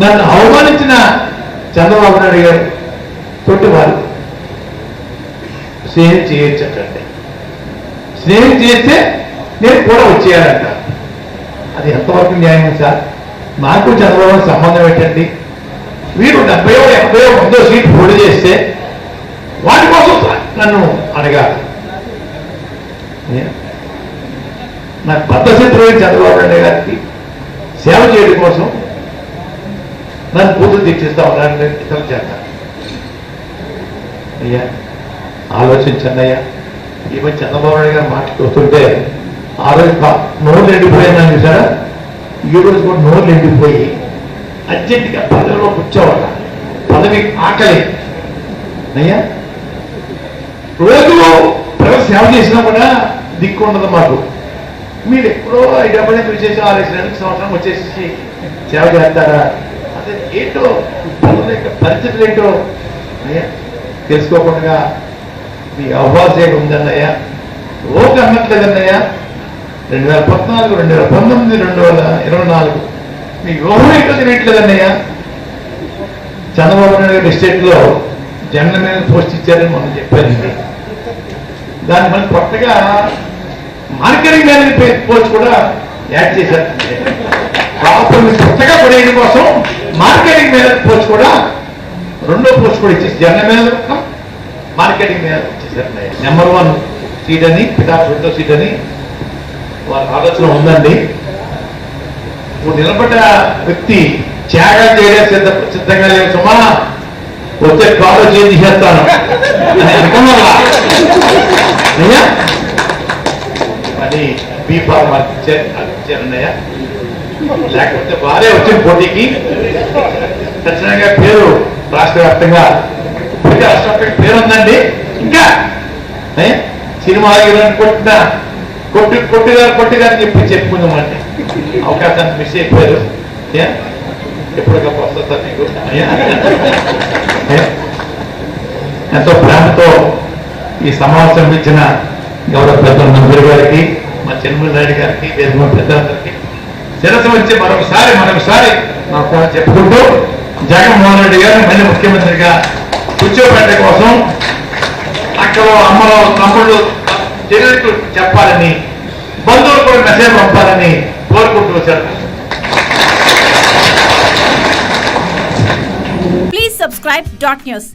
నన్ను అవమానించిన చంద్రబాబు నాయుడు గారు తోటి వారు స్నేహం చేయొచ్చటండి స్నేహం చేస్తే నేను కూడా వచ్చేయాలంట. అది ఎంతవరకు న్యాయం సార్? నాకు చంద్రబాబు సంబంధం ఏంటండి? వీరు డెబ్బై ఎనభై వందో సీట్ పోటీ చేస్తే వాటి కోసం నన్ను అడగాలి. నాకు బద్దశత్రువు చంద్రబాబు నాయుడు గారికి సేవ చేయడం కోసం నన్ను పూర్తి తీర్చిస్తా ఉన్నాను ఇతరుల చేత అయ్యా ఆలోచించండి అయ్యా ఈ మధ్య చంద్రబాబు నాయుడు గారు మాట్లాడుతుంటే ఆ రోజు పా- ఎండిపోయాను ఎండిపోయిందని చూసారా ఈ రోజు కూడా నోరు ఎండిపోయి అర్జెంటుగా పదవిలో కూర్చోవాల పదవి ఆకలి అయ్యా రోజు ప్రజలు సేవ చేసినా కూడా దిక్కు ఉండదు మాకు మీరు ఎప్పుడో ఐడబ్ల్యూ వచ్చేసి ఆరు నెలలకు సంవత్సరం వచ్చేసి సేవ చేస్తారా అదే ఏంటో పనుల యొక్క పరిస్థితులు ఏంటో అయ్యా తెలుసుకోకుండా మీ అవకాశం ఉందన్నయ్యా. ఓక అన్నట్లేదన్నయ్యా రెండు వేల పద్నాలుగు రెండు వేల పంతొమ్మిది రెండు వేల ఇరవై నాలుగు. మీ వ్యూహం ఎక్కడ తినట్లేదన్నయ్యా. చంద్రబాబు నాయుడు గారి estate లో మీద పోస్ట్ ఇచ్చారని మనం చెప్పారండి దాని మళ్ళీ కొత్తగా మార్కెటింగ్ మేనేజ్ పోస్ట్ కూడా యాడ్ చేశారు. కొత్తగా పడేయడం కోసం మార్కెటింగ్ మేనేజర్ పోస్ట్ కూడా రెండో పోస్ట్ కూడా ఇచ్చేసి జనరల్ మేనేజర్ మార్కెటింగ్ మేనేజర్ ఇచ్చేసారు నెంబర్ వన్ సీట్ అని పితాబ్ రెండో సీట్ అని వారి ఆలోచన ఉందండి. ఇప్పుడు నిలబడ్డ వ్యక్తి త్యాగం చేయడం సిద్ధ సిద్ధంగా లేదు సుమా వచ్చే కాలో చేంజ్ చేస్తాను? అని అనకం వల్ల లేకపోతే వారే వచ్చిన పోటీకి ఖచ్చితంగా పేరు రాష్ట్ర వ్యాప్తంగా ఇప్పటికే రాష్ట్ర పేరు ఉందండి ఇంకా సినిమా హీరోని కొట్టిన కొట్టి కొట్టిగారు కొట్టిగారు చెప్పి చెప్పుకుందామంటే అవకాశాన్ని మిస్ అయిపోయారు. ఎప్పటికప్పుడు వస్తుంది సార్ మీకు ఎంతో ప్రేమతో ఈ సమావేశం ఇచ్చిన గౌరవ పెద్దలు నందరి గారికి మా చెన్మూరి నాయుడు గారికి దేశమ పెద్దలందరికీ శిరస్సు వచ్చి మరొకసారి మరొకసారి నాకు చెప్పుకుంటూ జగన్మోహన్ రెడ్డి గారు మళ్ళీ ముఖ్యమంత్రిగా కూర్చోబెట్ట కోసం అక్కలో అమ్మలో తమ్ముళ్ళు చెల్లెలకు చెప్పాలని బంధువులు కూడా మెసేజ్ పంపాలని కోరుకుంటూ వచ్చారు. Please subscribe dot news